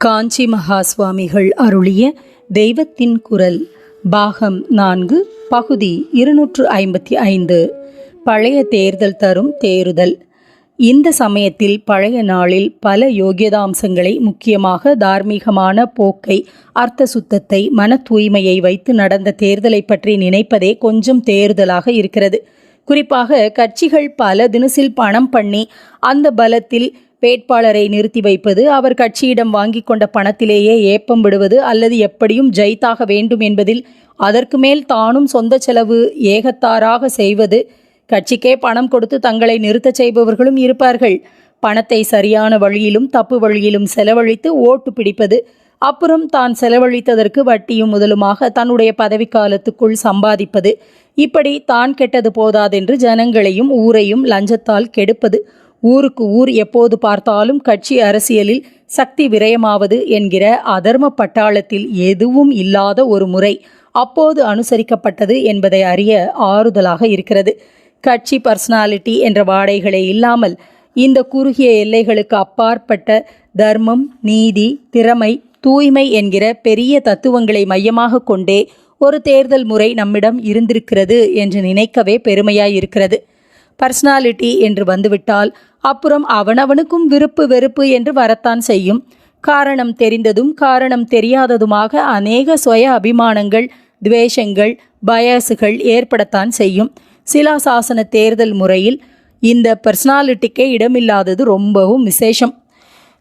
காஞ்சி மகா சுவாமிகள் அருளிய தெய்வத்தின் குரல் பாகம் நான்கு பகுதி இருநூற்று ஐம்பத்தி ஐந்து. பழைய தேர்தல் தரும் தேறுதல். இந்த சமயத்தில் பழைய நாளில் பல யோகியதாம்சங்களை முக்கியமாக தார்மீகமான போக்கை அர்த்த சுத்தத்தை மன தூய்மையை வைத்து நடந்த தேர்தலை பற்றி நினைப்பதே கொஞ்சம் தேர்தலாக இருக்கிறது. குறிப்பாக கட்சிகள் பல தினசில் பணம் பண்ணி அந்த பலத்தில் வேட்பாளரை நிறுத்தி வைப்பது அவர் கட்சியிடம் வாங்கி கொண்ட பணத்திலேயே ஏப்பம் விடுவது அல்லது எப்படியும் ஜெயித்தாக வேண்டும் என்பதில் அதற்கு மேல் தானும் சொந்த செலவு ஏகத்தாராக செய்வது கட்சிக்கே பணம் கொடுத்து தங்களை நிறுத்தச் செய்பவர்களும் இருப்பார்கள். பணத்தை சரியான வழியிலும் தப்பு வழியிலும் செலவழித்து ஓட்டு பிடிப்பது அப்புறம் தான் செலவழித்ததற்கு வட்டியும் முதலுமாக தன்னுடைய பதவிக்காலத்துக்குள் சம்பாதிப்பது. இப்படி தான் கெட்டது போதாதென்று ஜனங்களையும் ஊரையும் லஞ்சத்தால் கெடுப்பது ஊருக்கு ஊர் எப்போது பார்த்தாலும் கட்சி அரசியலில் சக்தி விரயமாவது என்கிற அதர்ம பட்டாளத்தில் எதுவும் இல்லாத ஒரு முறை அப்போது அனுசரிக்கப்பட்டது என்பதை அறிய ஆறுதலாக இருக்கிறது. கட்சி பர்சனாலிட்டி என்ற வாடைகளே இல்லாமல் இந்த குறுகிய எல்லைகளுக்கு அப்பாற்பட்ட தர்மம் நீதி திறமை தூய்மை என்கிற பெரிய தத்துவங்களை மையமாக கொண்டே ஒரு தேர்தல் முறை நம்மிடம் இருந்திருக்கிறது என்று நினைக்கவே பெருமையாயிருக்கிறது இருக்கிறது. பர்சனாலிட்டி என்று வந்துவிட்டால் அப்புறம் அவனவனுக்கும் விருப்பு வெறுப்பு என்று வரத்தான் செய்யும். காரணம் தெரிந்ததும் காரணம் தெரியாததுமாக அநேக சுய அபிமானங்கள் துவேஷங்கள் பயசுகள் ஏற்படத்தான் செய்யும். சிலாசாசன தேர்தல் முறையில் இந்த பர்சனாலிட்டிக்கே இடமில்லாதது ரொம்பவும் விசேஷம்.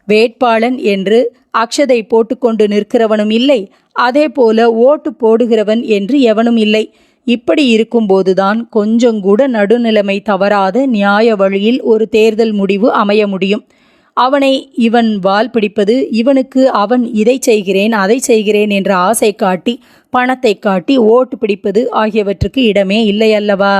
வேட்பாளன் என்று அக்ஷதை போட்டுக்கொண்டு நிற்கிறவனும் இல்லை அதே போல ஓட்டு போடுகிறவன் என்று எவனும் இல்லை. இப்படி இருக்கும்போதுதான் கொஞ்சம் கூட நடுநிலைமை தவறாத நியாய வழியில் ஒரு தேர்தல் முடிவு அமைய முடியும். அவனை இவன் வால் பிடிப்பது இவனுக்கு அவன் இதை செய்கிறேன் அதை செய்கிறேன் என்ற ஆசை காட்டி பணத்தை காட்டி ஓட்டு பிடிப்பது ஆகியவற்றுக்கு இடமே இல்லை அல்லவா